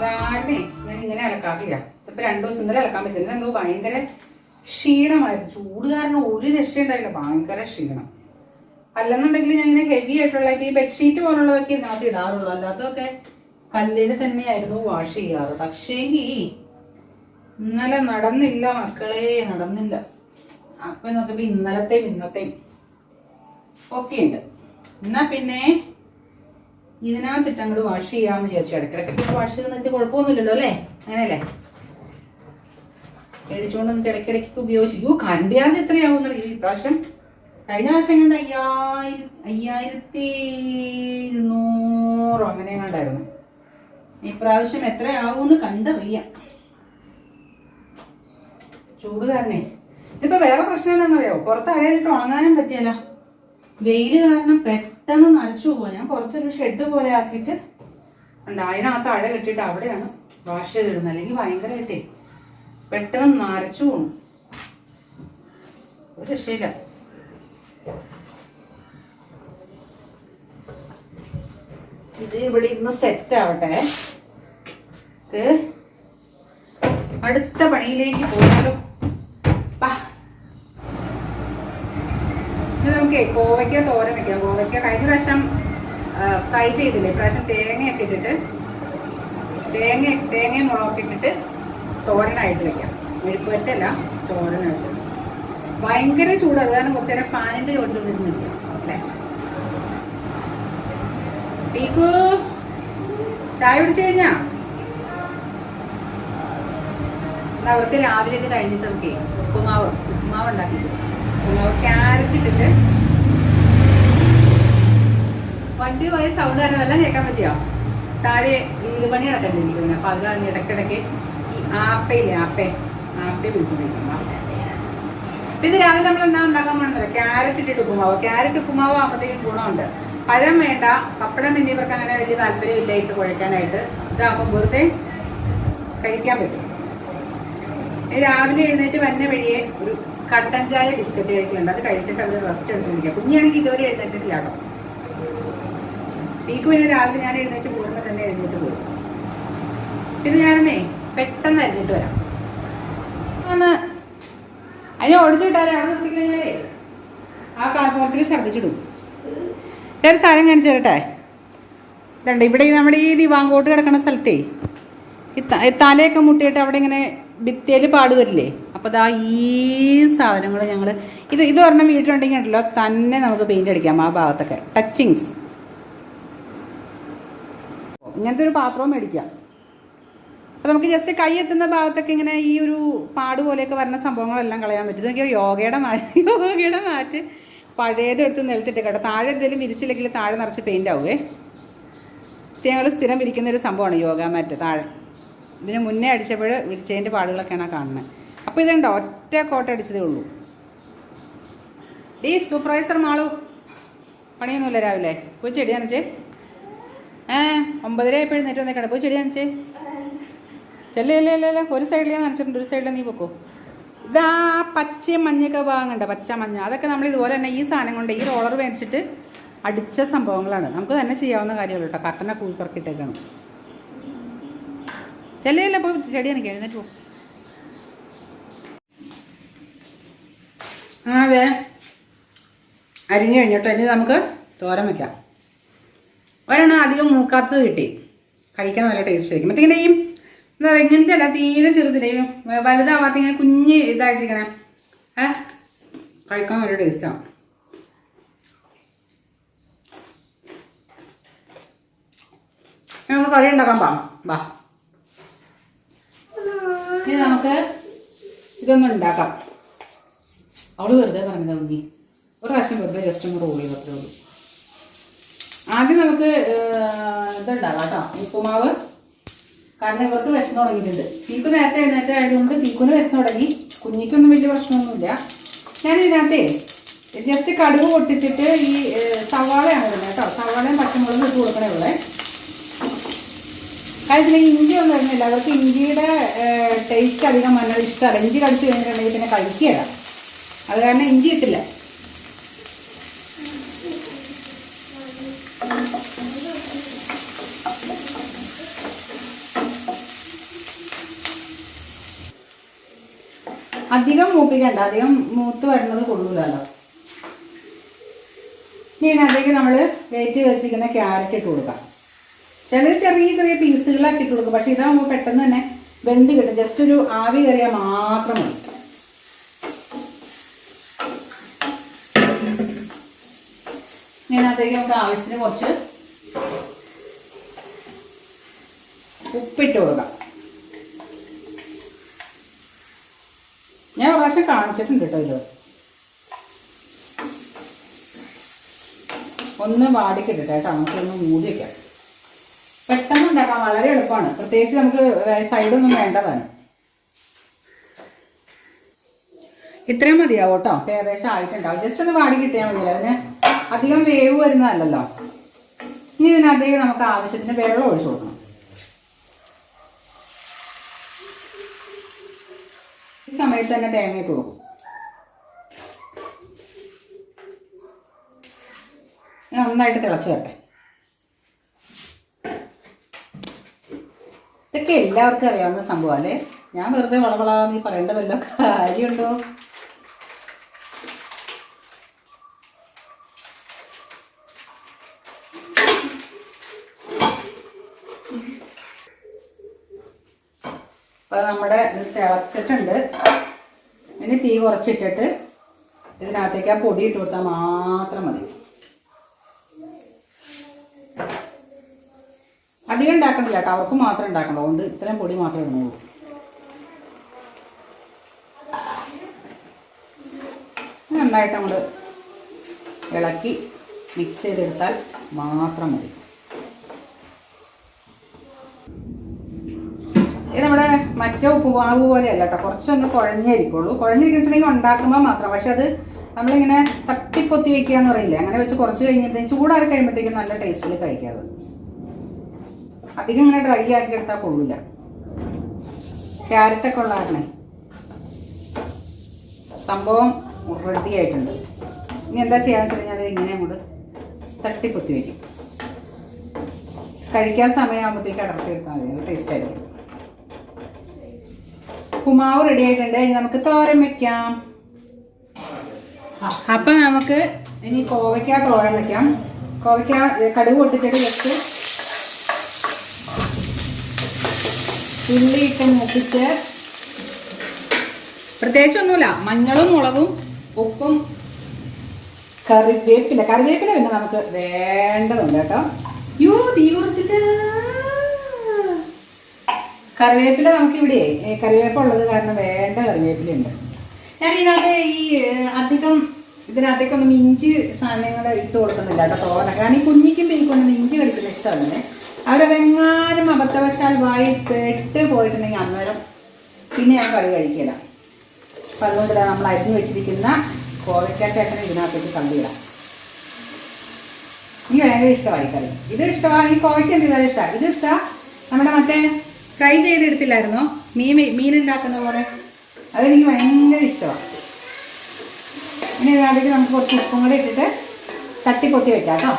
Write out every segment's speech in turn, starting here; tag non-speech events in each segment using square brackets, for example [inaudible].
സാധാരണ ഞാൻ ഇങ്ങനെ അലക്കാറില്ല. ഇപ്പൊ രണ്ടു ദിവസം ഇന്നലെ അലക്കാൻ പറ്റുന്നത് എന്തോ ഭയങ്കര ക്ഷീണമായിരുന്നു. ചൂട് കാരണം ഒരു രക്ഷയുണ്ടായില്ല ഭയങ്കര ക്ഷീണം. അല്ലെന്നുണ്ടെങ്കിൽ ഞാൻ ഇങ്ങനെ ഹെവി ആയിട്ടുള്ള ഈ ബെഡ്ഷീറ്റ് പോലുള്ളതൊക്കെ ഇതിനകത്ത് ഇടാറുള്ളൂ. അല്ലാത്തതൊക്കെ കല്ലിൽ തന്നെയായിരുന്നു വാഷ് ചെയ്യാറ്. പക്ഷേങ്കി ഇന്നലെ നടന്നില്ല മക്കളെ നടന്നില്ല. അപ്പൊ നോക്കിയപ്പോ ഇന്നലത്തെയും ഇന്നത്തെയും ഒക്കെ ഉണ്ട്. എന്നാ പിന്നെ ഇതിനകത്തിട്ട് അങ്ങോട്ട് വാഷ് ചെയ്യാന്ന് വിചാരിച്ചു. ഇടയ്ക്കിടയ്ക്ക് വാഷ് ചെയ്യുന്നതിന് കുഴപ്പമൊന്നുമില്ലല്ലോ അല്ലേ? അങ്ങനെയല്ലേ? മേടിച്ചുകൊണ്ട് എന്നിട്ട് ഇടയ്ക്കിടയ്ക്ക് ഉപയോഗിച്ചു. യു കറണ്ട് എത്രയാവും ഈ പ്രാവശ്യം കഴിഞ്ഞ പ്രാവശ്യം കണ്ട് അയ്യായിരം അയ്യായിരത്തി ഇരുന്നൂറ് അങ്ങനെ കണ്ടായിരുന്നു ഇപ്രാവശ്യം എത്രയാവൂന്ന് കണ്ടറിയാം. ചൂട് കാരണേ. ഇതിപ്പോ വേറെ പ്രശ്നം എന്താണെന്നറിയോ? പുറത്ത് അഴയിലിട്ട് ഉണങ്ങാനും പറ്റിയല്ല. വെയിൽ കാരണം പെട്ടെന്ന് നനച്ചു പോകും ഞാൻ പുറത്തൊരു ഷെഡ് പോലെ ആക്കിയിട്ട് ഉണ്ട് അതിനകത്ത് അഴ കെട്ടിയിട്ട് അവിടെയാണ് വാഷ് ചെയ്തിടുന്നത്. അല്ലെങ്കിൽ ഭയങ്കരമായിട്ടേ പെട്ടെന്ന് നരച്ചു പോകും ഒരു രക്ഷയില്ല. ഇത് ഇവിടെ ഇരുന്ന് സെറ്റ് ആവട്ടെ. അടുത്ത പണിയിലേക്ക് പോയാലോ. ഇത് നമുക്ക് കോവയ്ക്ക തോരൻ വെക്കാം. കോവയ്ക്ക കഴിഞ്ഞ പ്രാവശ്യം ഫ്രൈ ചെയ്തില്ലേ? ഇപ്രാവശ്യം തേങ്ങയൊക്കെ ഇട്ടിട്ട് തേങ്ങ തേങ്ങയും മുളകൊക്കെ ഇട്ടിട്ട് തോരനായിട്ട് വെക്കാം. മെഴുക്കുവറ്റല്ല തോരനായിട്ട്. ഭയങ്കര ചൂട്. അത് കാരണം കുറച്ച് നേരം ഫാനിന്റെ ചോട്ടിൽ നിന്നില്ല അല്ലേ? പീക്കു ചായ കുടിച്ചു കഴിഞ്ഞാ? അവർക്ക് രാവിലെ ഇത് കഴിഞ്ഞിട്ട് നമുക്ക് ഉപ്പുമാവ് ഉപ്പുമാവ് ഉണ്ടാക്കി ക്യാരറ്റ് വണ്ടി പോയ സൗണ്ട് കാരണം കേൾക്കാൻ പറ്റിയോ? താഴെ ഇന്ന് പണി നടക്കണ്ടിരിക്കുന്നു അപ്പൊ അത് കാരണം ഇടയ്ക്കിടയ്ക്ക് ഈ ആപ്പയില്ലേ ആപ്പേ? ആപ്പയെ വിളിച്ചുകൊണ്ടിരിക്കുന്നു ഇത് രാവിലെ നമ്മൾ എന്താ ഉണ്ടാക്കാൻ പോകണമെന്നല്ല ക്യാരറ്റ് ഇട്ടിട്ട് ഉപ്പുമാവ്. ക്യാരറ്റ് ഉപ്പുമാവ് ആകുമ്പോഴത്തേക്കും ഗുണമുണ്ട്. പഴം വേണ്ട പപ്പടം പിന്നെ ഇവർക്ക് അങ്ങനെ വലിയ താല്പര്യമില്ല ഇട്ട് കുഴക്കാനായിട്ട് ഇതാകുമ്പോൾ വെറുതെ കഴിക്കാൻ പറ്റും. രാവിലെ എഴുന്നേറ്റ് വന്ന വഴിയെ ഒരു കട്ടൻ ചായ ബിസ്ക്കറ്റ് കഴിക്കുന്നുണ്ട് അത് കഴിച്ചിട്ട് അവർ റെസ്റ്റ് എടുത്തിരിക്കുക. കുഞ്ഞാണെങ്കിൽ ഇതുവരെ എഴുന്നേറ്റിട്ടില്ല കേട്ടോ പീക്ക് പിന്നെ രാവിലെ ഞാൻ എഴുന്നേറ്റ് പോകുമ്പോൾ തന്നെ എഴുന്നേറ്റ് പോകും. പിന്നെ ഞാനേ പെട്ടെന്ന് എഴുന്നേറ്റ് വരാം. ഒന്ന് അതിനെ ഓടിച്ചു വിട്ടാലേ അവിടെ ആ കാർപോർച്ചിൽ ഛർദ്ദിച്ചിടും ചെറിയ സാധനം കാണിച്ചു തരട്ടെ? ഇതുണ്ട്. ഇവിടെ നമ്മുടെ ഈ ദിവാങ്കോട്ട് കിടക്കുന്ന സ്ഥലത്തേ ഈ തലയൊക്കെ മുട്ടിയിട്ട് അവിടെ ഇങ്ങനെ ഭിത്തിയിൽ പാട് വരില്ലേ അപ്പോൾ ദാ ഈ സാധനങ്ങൾ ഞങ്ങൾ ഇത് ഇത് പറഞ്ഞ വീട്ടിലുണ്ടെങ്കിൽ ഉണ്ടല്ലോ തന്നെ നമുക്ക് പെയിന്റ് അടിക്കാം ആ ഭാഗത്തൊക്കെ. ടച്ചിങ്സ് ഇങ്ങനത്തെ ഒരു പാത്രവും മേടിക്കാം. അപ്പോൾ നമുക്ക് ജസ്റ്റ് കൈ എത്തുന്ന ഭാഗത്തൊക്കെ ഇങ്ങനെ ഈ ഒരു പാട് പോലെയൊക്കെ വരുന്ന സംഭവങ്ങളെല്ലാം കളയാൻ പറ്റും. ഇതൊക്കെ യോഗയുടെ മാറ്റ് [laughs] യോഗയുടെ മാറ്റ് പഴയത് എടുത്ത് നിലത്തിട്ട് കേട്ടോ. താഴെ എന്തെങ്കിലും വിരിച്ചില്ലെങ്കിൽ താഴെ നിറച്ച് പെയിന്റ് ഇത് ഞങ്ങൾ സ്ഥിരം വിരിക്കുന്ന ഒരു സംഭവമാണ് യോഗ മാറ്റ് താഴെ. ഇതിന് മുന്നേ അടിച്ചപ്പോൾ വിരിച്ചതിന്റെ പാടുകളൊക്കെയാണ് കാണുന്നത് അപ്പോൾ ഇതുണ്ടോ ഒറ്റ കോട്ട അടിച്ചതേ ഉള്ളൂ. ഡീ സൂപ്പർവൈസർ മാളു. പണിയൊന്നുമില്ല രാവിലെ. പോയി ചെടി നനച്ചേ. ഏ ഒമ്പതര ആയപ്പോഴും നേരം വന്നേക്കട്ടെ പോയി ചെടി നനച്ചേ. ചെല്ലേ അല്ലേ അല്ലേ അല്ലേ ഒരു സൈഡിൽ ഞാൻ നനച്ചിട്ടുണ്ട് ഒരു സൈഡിൽ നീ പൊക്കോ. ഇതാ പച്ച മഞ്ഞയൊക്കെ വാങ്ങണ്ട പച്ച മഞ്ഞ. അതൊക്കെ നമ്മൾ ഇതുപോലെ തന്നെ ഈ സാധനം കൊണ്ട് ഈ റോളർ മേടിച്ചിട്ട് അടിച്ച സംഭവങ്ങളാണ്. നമുക്ക് തന്നെ ചെയ്യാവുന്ന കാര്യമുള്ളൂ കേട്ടോ. കട്ടനെ കൂപ്പറക്കിട്ടേക്കാണ് ചെല്ലയില്ല പോയി ചെടി എനിക്ക് എഴുന്നേറ്റ് പോ. അതെ. അരിഞ്ഞു കഴിഞ്ഞിട്ട് ഇനി നമുക്ക് തോരൻ വെക്കാം. ഒരെണ്ണം അധികം മൂക്കാത്തത് കിട്ടി. കഴിക്കാൻ നല്ല ടേസ്റ്റ് ആയിരിക്കും. മറ്റേ ഈ എന്താ പറയുക ഇങ്ങനത്തെ അല്ല തീരെ ചെറുതില്ലേ. വലുതാവാത്ത ഇങ്ങനെ കുഞ്ഞ് ഇതായിട്ടിരിക്കണേ. ഏ? കഴിക്കാൻ നല്ല ടേസ്റ്റാണ് നമുക്ക് കറി ഉണ്ടാക്കാൻ പാ വാ. ഇനി നമുക്ക് ഇതൊന്നും ഉണ്ടാക്കാം. അവൾ വെറുതെ പറഞ്ഞതാ ഉണ്ണി. ഒരു പ്രാവശ്യം വെറുതെ ജസ്റ്റ് ഒന്ന് റോൾ ചെയ്ത് അത്രേ ഉള്ളൂ. ആദ്യം നമുക്ക് ഇതുണ്ടാവാം കേട്ടോ ഉപ്പുമാവ്. കാരണം ഇവർക്ക് വിശന്ന് തുടങ്ങിയിട്ടുണ്ട്. തീക്കു നേരത്തെ എഴുന്നേറ്റ് ആയതുകൊണ്ട് തീക്കുന്ന് വിശന്ന് തുടങ്ങി. കുഞ്ഞിക്കൊന്നും വലിയ പ്രശ്നമൊന്നുമില്ല. ഞാൻ ഇതിനകത്ത് ജസ്റ്റ് കടുക് പൊട്ടിച്ചിട്ട് ഈ സവാളയാണ് ഇടുന്നത് കേട്ടോ. സവാളയും പച്ചമുളകും ഇട്ട് കൊടുക്കണേ ഉള്ളേ. കഴിച്ചില്ല ഇഞ്ചി ഒന്നും ഇടുന്നില്ല. അവർക്ക് ഇഞ്ചിയുടെ ടേസ്റ്റ് അധികം വന്നത് ഇഷ്ടമല്ല ഇഞ്ചി കടിച്ചു കഴിഞ്ഞിട്ടുണ്ടെങ്കിൽ പിന്നെ കഴിക്കുകയില്ല അത് കാരണം ഇഞ്ചി ഇട്ടില്ല. അധികം മൂപ്പിക്കണ്ട. അധികം മൂത്ത് വരുന്നത് കൊള്ളൂലല്ലോ. ഇനി അതിലേക്ക് നമ്മൾ വെയിറ്റ് വെച്ചിരിക്കുന്ന ക്യാരറ്റ് ഇട്ട് കൊടുക്കാം. ചില ചെറിയ ചെറിയ പീസുകളാക്കി ഇട്ട് കൊടുക്കും. പക്ഷേ ഇതാകുമ്പോൾ പെട്ടെന്ന് തന്നെ വെന്ത് കിട്ടും. ജസ്റ്റ് ഒരു ആവി കയറിയാൽ മാത്രം മതി. ഇതിനകത്തേക്ക് നമുക്ക് ആവശ്യത്തിന് കുറച്ച് ഉപ്പിട്ട് കൊടുക്കാം. ഞാൻ പ്രാവശ്യം കാണിച്ചിട്ടുണ്ട് കേട്ടോ ഇത് ഒന്ന് വാടിക്കിട്ടെ കേട്ടോ നമുക്കൊന്ന് മൂടി വെക്കാം. പെട്ടെന്ന് ഉണ്ടാക്കാം വളരെ എളുപ്പമാണ്. പ്രത്യേകിച്ച് നമുക്ക് സൈഡൊന്നും വേണ്ടതാണ് ഇത്രയും മതിയാവും കേട്ടോ. ഏകദേശം ആയിട്ടുണ്ടാവും. ജസ്റ്റ് ഒന്ന് വാടി കിട്ടിയാൽ മതിയല്ലോ. അതിന് അധികം വേവ് വരുന്നതല്ലല്ലോ. ഇനി ഇതിനകത്തേക്ക് നമുക്ക് ആവശ്യത്തിന് വെള്ളം ഒഴിച്ചു കൊടുക്കണം. ഈ സമയത്ത് തന്നെ തേങ്ങ ഇട്ട് കൊടുക്കും. നന്നായിട്ട് തിളച്ച് വരട്ടെ. ഇതൊക്കെ എല്ലാവർക്കും അറിയാവുന്ന സംഭവം അല്ലേ? ഞാൻ വെറുതെ വളവളാന്ന് പറയേണ്ടതല്ലോ കാര്യമുണ്ടോ? അപ്പൊ നമ്മുടെ ഇത് തിളച്ചിട്ടുണ്ട്. ഇനി തീ കുറച്ചിട്ടിട്ട് ഇതിനകത്തേക്ക് ആ പൊടി ഇട്ട് കൊടുത്താൽ മാത്രം മതി. അധികം ഉണ്ടാക്കണ്ടില്ല കേട്ടോ. അവർക്ക് മാത്രം ഉണ്ടാക്കണം അതുകൊണ്ട് ഇത്രയും പൊടി മാത്രമേ ഇടുന്നുള്ളൂ. നന്നായിട്ട് നമ്മൾ ഇളക്കി മിക്സ് ചെയ്തെടുത്താൽ മാത്രം മതി ഇത് നമ്മുടെ മറ്റേ ഉപ്പുമാവ് പോലെയല്ല കേട്ടോ. കുറച്ചൊന്ന് കുഴഞ്ഞിരിക്കുള്ളൂ. കുഴഞ്ഞിരിക്കുന്നുണ്ടെങ്കിൽ ഉണ്ടാക്കുമ്പോൾ മാത്രം. പക്ഷെ അത് നമ്മളിങ്ങനെ തട്ടിപ്പൊത്തി വെക്കുക എന്ന് പറയില്ല? അങ്ങനെ വെച്ച് കുറച്ച് കഴിഞ്ഞപ്പോഴത്തേക്കും ചൂടാറി കഴിയുമ്പോഴത്തേക്കും നല്ല ടേസ്റ്റിൽ കഴിക്കാതെ അധികം ഇങ്ങനെ ഡ്രൈ ആക്കി എടുത്താൽ കൊള്ളില്ല ക്യാരറ്റൊക്കെ ഉള്ള കാരണേ. സംഭവം റെഡി ആയിട്ടുണ്ട്. ഇനി എന്താ ചെയ്യാന്ന് വെച്ച് കഴിഞ്ഞാൽ അത് ഇങ്ങനെ അങ്ങോട്ട് തട്ടിപ്പൊത്തി വയ്ക്കും കഴിക്കാൻ സമയമാകുമ്പോഴത്തേക്ക് അടർത്തി എടുത്താൽ മതി. നല്ല ടേസ്റ്റ് ആയിരിക്കും. ഉപ്പുമാവ് റെഡി ആയിട്ടുണ്ട്. ഇനി നമുക്ക് തോരൻ വെക്കാം. അപ്പൊ നമുക്ക് ഇനി കോവയ്ക്ക തോരൻ വെക്കാം. കോവയ്ക്ക കടുക് പൊട്ടിച്ചിട്ട് വെച്ച് ഉള്ളി ഇട്ട് മൂപ്പിച്ച് പ്രത്യേകിച്ചൊന്നുമില്ല. മഞ്ഞളും മുളകും ഉപ്പും കറിവേപ്പില. കറിവേപ്പില പിന്നെ നമുക്ക് വേണ്ടതുണ്ട് കേട്ടോ. യോ തീ കുറിച്ചിട്ട്. കറിവേപ്പില നമുക്ക് ഇവിടെ കറിവേപ്പ് ഉള്ളത് കാരണം വേണ്ട കറിവേപ്പിലുണ്ട് ഞാൻ ഇതിനകത്ത് ഈ അധികം ഇതിനകത്തേക്കൊന്നും ഇഞ്ചി സാധനങ്ങൾ ഇട്ട് കൊടുക്കുന്നില്ല കേട്ടോ തോന്ന കാരണം ഈ കുഞ്ഞിക്കും പേക്കൊന്നും ഇഞ്ചി കടിക്കുന്ന ഇഷ്ടമല്ലേ? അവരതെങ്ങാനും അബദ്ധവശാൽ വായി പെട്ട് പോയിട്ടുണ്ടെങ്കിൽ അന്നേരം പിന്നെ ഞാൻ കറി കഴിക്കില്ല. അപ്പം അതുകൊണ്ട് നമ്മൾ അരിഞ്ഞു വെച്ചിരിക്കുന്ന കോവയ്ക്കാച്ചേട്ടനെ ഇതിനകത്തേക്ക് കണ്ടിടാം എനിക്ക് ഭയങ്കര ഇഷ്ടമായി കറി. ഇത് ഇഷ്ടമാണ് ഈ കോവയ്ക്ക് എന്ത് ഇഷ്ടമാണ് ഇത് ഇഷ്ടമാണ് നമ്മുടെ മറ്റേ ഫ്രൈ ചെയ്തെടുത്തില്ലായിരുന്നോ? മീൻ മീൻ ഉണ്ടാക്കുന്ന പോലെ. അതെനിക്ക് ഭയങ്കര ഇഷ്ടമാണ് ഇനി ഇതിനകത്തേക്ക് നമുക്ക് കുറച്ച് ഉപ്പും കൂടെ ഇട്ടിട്ട് തട്ടിപ്പൊത്തി വെക്കാം കേട്ടോ.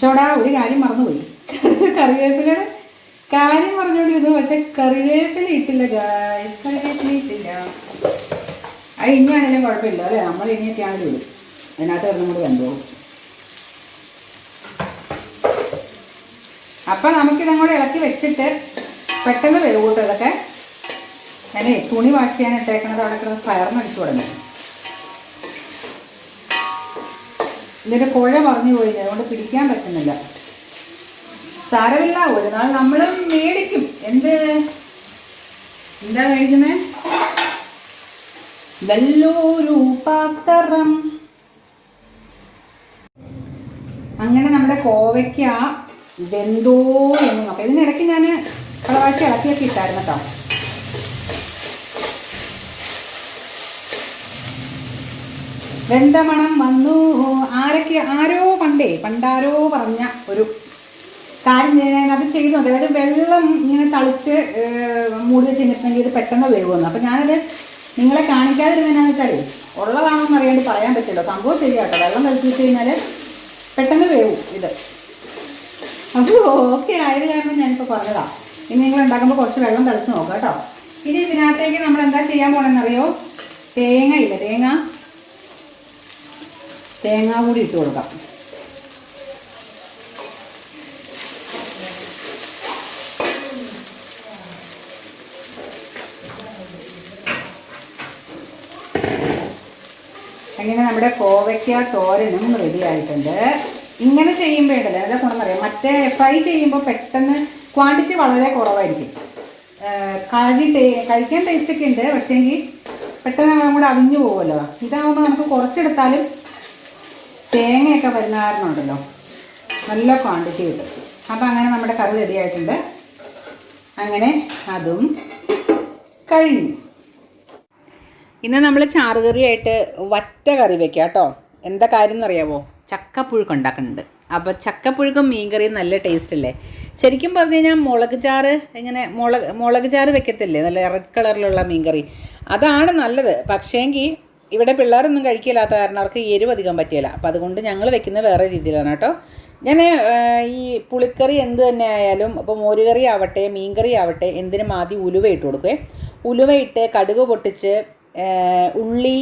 ചോടാ ഒരു കാര്യം മറന്നുപോയി. കറിവേപ്പില കാര്യം പറഞ്ഞോണ്ടിരുന്നു പക്ഷെ കറിവേപ്പില ഇട്ടില്ല ഗായ്സ് കറിവേപ്പില ഇട്ടില്ല. അത് ഇനിയാണെങ്കിലും കുഴപ്പമില്ല അല്ലേ? നമ്മൾ ഇനിയൊക്കെ ആണെങ്കിലും അതിനകത്ത് കിടന്നും കൂടി അപ്പൊ നമുക്കിതും കൂടെ ഇളക്കി വെച്ചിട്ട് പെട്ടെന്ന് വേവൂട്ടോ ഇതൊക്കെ. ഞാനേ തുണി വാഷ് ചെയ്യാൻ ഇട്ടേക്കണത് അവിടെ കിടന്ന് ഫയർന്ന് അടിച്ചു തുടങ്ങി. ഇതിന്റെ കുഴ പറഞ്ഞു പോയി അതുകൊണ്ട് പിടിക്കാൻ പറ്റുന്നില്ല. സാരമില്ല ഒരു നാൾ നമ്മളും മേടിക്കും. എന്ത്? എന്താ മേടിക്കുന്നേ? നല്ലൊരു പാത്രം അങ്ങനെ നമ്മുടെ കോവയ്ക്ക വെന്തോ എന്ന് നോക്കാം ഇതിനിടയ്ക്ക് ഞാൻ കളവാഴ്ച ഇളക്കിയൊക്കെ ഇട്ടായിരുന്നു കേട്ടോ വെന്തമണം വന്നു. ആരൊക്കെ ആരോ പണ്ടേ പണ്ടാരോ പറഞ്ഞ ഒരു കാര്യം ഞാൻ അത് ചെയ്തു അതായത് വെള്ളം ഇങ്ങനെ തളിച്ച് മൂടി വെച്ച് കഴിഞ്ഞിട്ടുണ്ടെങ്കിൽ ഇത് പെട്ടെന്ന് വേവുമെന്ന് അപ്പം ഞാനത് നിങ്ങളെ കാണിക്കാതിരുന്നതെന്നാന്ന് വെച്ചാൽ ഉള്ളതാണോ എന്ന് അറിയാണ്ട് പറയാൻ പറ്റില്ല. സംഭവം ശരിയാട്ടോ. വെള്ളം തളിച്ച് വെച്ച് കഴിഞ്ഞാൽ പെട്ടെന്ന് വേവും ഇത്. അപ്പോൾ ഓക്കെ ആയത് കാരണം ഞാനിപ്പോൾ പറഞ്ഞതാണ് ഇനി നിങ്ങൾ ഉണ്ടാക്കുമ്പോൾ കുറച്ച് വെള്ളം തളിച്ച് നോക്കാം കേട്ടോ. ഇനി ഇതിനകത്തേക്ക് നമ്മൾ എന്താ ചെയ്യാൻ പോണെന്നറിയോ? തേങ്ങ ഇല്ല? തേങ്ങ? തേങ്ങ കൂടി ഇട്ട് കൊടുക്കാം. അങ്ങനെ നമ്മുടെ കോവയ്ക്ക തോരനും റെഡി ആയിട്ടുണ്ട്. ഇങ്ങനെ ചെയ്യുമ്പോഴല്ലേ ഗുണം പറയാം. മറ്റേ ഫ്രൈ ചെയ്യുമ്പോൾ പെട്ടെന്ന് ക്വാണ്ടിറ്റി വളരെ കുറവായിരിക്കും. കഴുകി കഴി ടേ കഴിക്കാൻ ടേസ്റ്റ് ഒക്കെ ഉണ്ട്. പക്ഷേങ്കിൽ പെട്ടെന്ന് നമ്മുടെ അവിഞ്ഞു പോകുമല്ലോ ഇതാകുമ്പോൾ നമുക്ക് കുറച്ചെടുത്താലും തേങ്ങയൊക്കെ വരുന്ന കാരണമുണ്ടല്ലോ നല്ല ക്വാണ്ടിറ്റി കിട്ടും. അപ്പം അങ്ങനെ നമ്മുടെ കറി റെഡിയായിട്ടുണ്ട് അങ്ങനെ അതും കഴിഞ്ഞു. ഇന്ന് നമ്മൾ ചാറുകറിയായിട്ട് വറ്റ കറി വെക്കാം കേട്ടോ എന്താ കാര്യം എന്നറിയാവോ? ചക്കപ്പുഴുക്ക് ഉണ്ടാക്കുന്നുണ്ട്. അപ്പോൾ ചക്കപ്പുഴുക്കും മീൻകറിയും നല്ല ടേസ്റ്റ് അല്ലേ? ശരിക്കും പറഞ്ഞു കഴിഞ്ഞാൽ മുളക് ചാറ് ഇങ്ങനെ മുളക് മുളക് ചാറ് വെക്കത്തില്ലേ? നല്ല റെഡ് കളറിലുള്ള മീൻകറി. അതാണ് നല്ലത്. പക്ഷേങ്കിൽ ഇവിടെ പിള്ളേരൊന്നും കഴിക്കില്ലാത്ത കാരണം അവർക്ക് എരിവ് അധികം പറ്റിയില്ല അപ്പോൾ അതുകൊണ്ട് ഞങ്ങൾ വെക്കുന്നത് വേറെ രീതിയിലാണ് കേട്ടോ. ഞാൻ ഈ പുളിക്കറി എന്ത് തന്നെ ആയാലും ഇപ്പോൾ മോരുകറി ആവട്ടെ മീൻകറി ആവട്ടെ എന്തിനും ആദ്യം ഉലുവ ഇട്ട് കൊടുക്കുവേ. ഉലുവ ഇട്ട് കടുക് പൊട്ടിച്ച് ഉള്ളി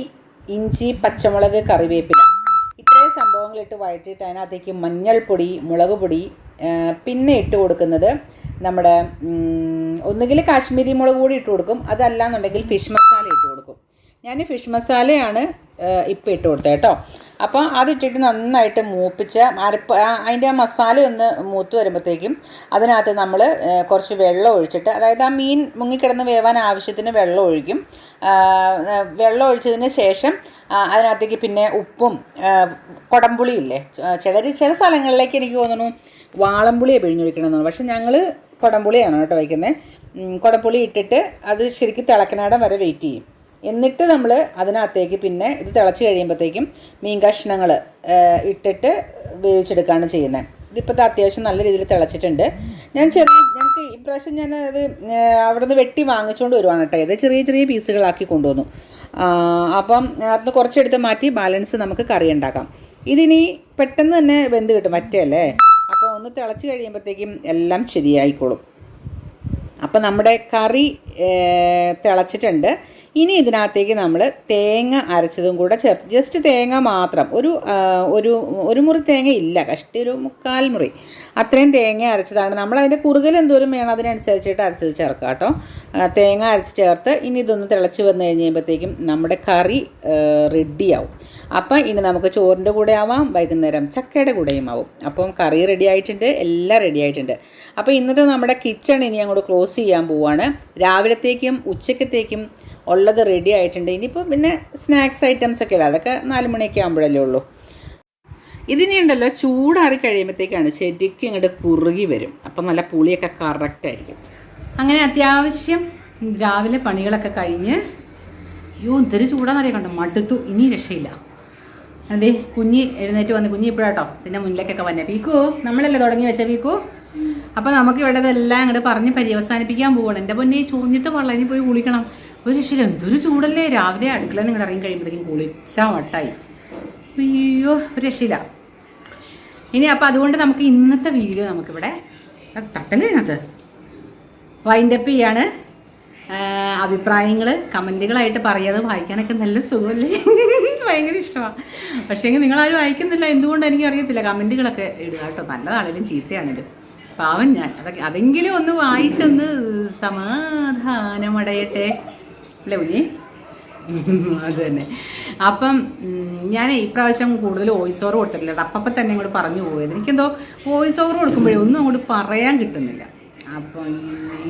ഇഞ്ചി പച്ചമുളക് കറിവേപ്പില. ഇട്ട് വഴറ്റിയിട്ട് അതിനകത്തേക്ക് മഞ്ഞൾപ്പൊടി മുളക് പൊടി പിന്നെ ഇട്ട് കൊടുക്കുന്നത് നമ്മുടെ ഒന്നുകിൽ കാശ്മീരി മുളക് കൂടി ഇട്ട് കൊടുക്കും. അതല്ല എന്നുണ്ടെങ്കിൽ ഫിഷ് മസാല ഇട്ട് കൊടുക്കും. ഞാൻ ഫിഷ് മസാലയാണ് ഇപ്പം ഇട്ട് കൊടുത്തത് കേട്ടോ. അപ്പോൾ അതിട്ടിട്ട് നന്നായിട്ട് മൂപ്പിച്ച് അരപ്പ് അതിന്റെ ആ മസാല ഒന്ന് മൂത്ത് വരുമ്പോഴത്തേക്കും അതിനകത്ത് നമ്മൾ കുറച്ച് വെള്ളം ഒഴിച്ചിട്ട് അതായത് ആ മീൻ മുങ്ങിക്കിടന്ന് വേവാൻ ആവശ്യത്തിന് വെള്ളം ഒഴിക്കും. വെള്ളം ഒഴിച്ചതിന് ശേഷം അതിനകത്തേക്ക് പിന്നെ ഉപ്പും കുടംപുളിയില്ലേ ചിലർ ചില സ്ഥലങ്ങളിലേക്ക് എനിക്ക് തോന്നുന്നു വാളംപുളിയെ പിഴിഞ്ഞൊഴിക്കണമെന്ന് തോന്നുന്നു പക്ഷെ ഞങ്ങൾ കുടംപുളിയാണ് കേട്ടോ വയ്ക്കുന്നത് കുടംപുളി ഇട്ടിട്ട് അത് ശരിക്കും തിളക്കനാടം വരെ വെയിറ്റ് ചെയ്യും. എന്നിട്ട് നമ്മൾ അതിനകത്തേക്ക് പിന്നെ ഇത് തിളച്ച് കഴിയുമ്പോഴത്തേക്കും മീൻ കഷ്ണങ്ങൾ ഇട്ടിട്ട് വേവിച്ചെടുക്കുകയാണ് ചെയ്യുന്നത് ഇതിപ്പോൾ ഇത് അത്യാവശ്യം നല്ല രീതിയിൽ തിളച്ചിട്ടുണ്ട്. ഞാൻ ചെറിയ ഞങ്ങൾക്ക് ഇപ്രാവശ്യം ഞാൻ അത് അവിടെ നിന്ന് വെട്ടി വാങ്ങിച്ചുകൊണ്ട് വരുവാണ് കേട്ടോ. ഇത് ചെറിയ ചെറിയ പീസുകളാക്കി കൊണ്ടുവന്നു. അപ്പം അതിന് കുറച്ചെടുത്ത് മാറ്റി ബാലൻസ് നമുക്ക് കറി ഉണ്ടാക്കാം. ഇതിനി പെട്ടെന്ന് തന്നെ വെന്ത് കിട്ടും മറ്റേ അപ്പോൾ ഒന്ന് തിളച്ച് കഴിയുമ്പോഴത്തേക്കും എല്ലാം ശരിയായിക്കോളും. അപ്പം നമ്മുടെ കറി തിളച്ചിട്ടുണ്ട്. ഇനി ഇതിനകത്തേക്ക് നമ്മൾ തേങ്ങ അരച്ചതും കൂടെ ചേർത്ത് ജസ്റ്റ് തേങ്ങ മാത്രം. ഒരു ഒരു ഒരു മുറി തേങ്ങ ഇല്ല. കഷ്ടി ഒരു മുക്കാൽ മുറി. അത്രയും തേങ്ങ അരച്ചതാണ്. നമ്മൾ അതിന്റെ കുറുകൽ എന്തോരം വേണം അതിനനുസരിച്ചിട്ട് അരച്ചത് ചേർക്കുക കേട്ടോ. തേങ്ങ അരച്ച് ചേർത്ത് ഇനി ഇതൊന്ന് തിളച്ച് വന്നു കഴിഞ്ഞ് കഴിയുമ്പോഴത്തേക്കും നമ്മുടെ കറി റെഡിയാവും. അപ്പം ഇനി നമുക്ക് ചോറിന്റെ കൂടെ ആവാം വൈകുന്നേരം ചക്കയുടെ കൂടെയും ആവും. അപ്പം കറി റെഡി ആയിട്ടുണ്ട് എല്ലാം റെഡി ആയിട്ടുണ്ട്. അപ്പോൾ ഇന്നത്തെ നമ്മുടെ കിച്ചൺ ഇനി അങ്ങോട്ട് ക്ലോസ് ചെയ്യാൻ പോവാണ്. രാവിലത്തേക്കും ഉച്ചക്കത്തേക്കും ഉള്ളത് റെഡി ആയിട്ടുണ്ട്. ഇനിയിപ്പോൾ പിന്നെ സ്നാക്സ് ഐറ്റംസ് ഒക്കെ അല്ലേ അതൊക്കെ നാല് മണിയൊക്കെ ആകുമ്പോഴല്ലേ ഉള്ളൂ. ഇതിനുണ്ടല്ലോ ചൂടാറി കഴിയുമ്പോഴത്തേക്കാണ് ശരിക്കും ഇങ്ങോട്ട് കുറുകി വരും. അപ്പം നല്ല പുളിയൊക്കെ കറക്റ്റായിരിക്കും അങ്ങനെ അത്യാവശ്യം രാവിലെ പണികളൊക്കെ കഴിഞ്ഞ് അയ്യോ എന്തൊരു ചൂടാന്നറിയാം കണ്ടോ? മടുത്തു. ഇനി രക്ഷയില്ല. അതെ കുഞ്ഞി എഴുന്നേറ്റ് വന്ന് കുഞ്ഞി ഇപ്പോഴാട്ടോ പിന്നെ മുന്നിലേക്കൊക്കെ വന്നെ. പീക്കു നമ്മളല്ലേ തുടങ്ങി വെച്ച പീക്കു? അപ്പം നമുക്ക് ഇവിടെ ഇതെല്ലാം അങ്ങോട്ട് പറഞ്ഞ് പര്യവസാനിപ്പിക്കാൻ പോവാണ്. എന്റെ പൊന്നെ ചൂഞ്ഞിട്ട് വെള്ളം പോയി കുളിക്കണം. ഒരു രക്ഷയില്ല. എന്തൊരു ചൂടല്ലേ? രാവിലെ അടുക്കള നിങ്ങൾ ഇറങ്ങി കഴിയുമ്പോഴത്തേക്കും കുളിച്ചാൽ വട്ടായി. അയ്യോ ഒരു രക്ഷയില്ല. ഇനി അപ്പോൾ അതുകൊണ്ട് നമുക്ക് ഇന്നത്തെ വീഡിയോ നമുക്കിവിടെ അത് വൈൻഡ് വൈൻഡപ്പ് ചെയ്യാണ്. അഭിപ്രായങ്ങൾ കമന്റുകളായിട്ട് പറയാതെ വായിക്കാനൊക്കെ നല്ല സുഖമല്ലേ? ഭയങ്കര ഇഷ്ടമാണ് പക്ഷേ നിങ്ങളാരും വായിക്കുന്നില്ല. എന്തുകൊണ്ട് എനിക്ക് അറിയത്തില്ല. കമന്റുകളൊക്കെ ഇടുക കേട്ടോ. നല്ലതാണേലും ചീത്തയാണേലും പാവം ഞാൻ. അതൊക്കെ അതെങ്കിലും ഒന്ന് വായിച്ചൊന്ന് സമാധാനമടയട്ടെ. അല്ലേ കുഞ്ഞി? അത് തന്നെ. അപ്പം ഞാൻ ഇപ്രാവശ്യം കൂടുതൽ വോയിസ് ഓവർ കൊടുത്തിട്ടില്ല അപ്പം തന്നെ ഇങ്ങോട്ട് പറഞ്ഞു പോയത്. എനിക്കെന്തോ വോയിസ് ഓവർ കൊടുക്കുമ്പോഴേ ഒന്നും അങ്ങോട്ട് പറയാൻ കിട്ടുന്നില്ല. അപ്പം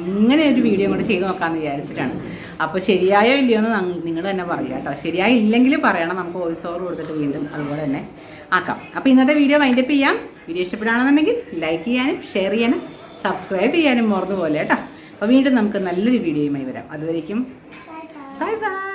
ഇങ്ങനെ ഒരു വീഡിയോ കൂടെ ചെയ്ത് നോക്കാമെന്ന് വിചാരിച്ചിട്ടാണ്. അപ്പോൾ ശരിയായോ ഇല്ലയോ എന്ന് നിങ്ങൾ തന്നെ പറയുക കേട്ടോ. ശരിയായില്ലെങ്കിൽ പറയണം. നമുക്ക് വോയിസ് ഓവർ കൊടുത്തിട്ട് വീണ്ടും അതുപോലെ തന്നെ ആക്കാം. അപ്പോൾ ഇന്നത്തെ വീഡിയോ വൈൻഡപ്പ് ചെയ്യാം. വീഡിയോ ഇഷ്ടപ്പെടുകയാണെന്നുണ്ടെങ്കിൽ ലൈക്ക് ചെയ്യാനും ഷെയർ ചെയ്യാനും സബ്സ്ക്രൈബ് ചെയ്യാനും മറന്നു പോലെ കേട്ടോ. അപ്പോൾ വീണ്ടും നമുക്ക് നല്ലൊരു വീഡിയോയുമായി വരാം. അതുവരേക്കും 拜拜。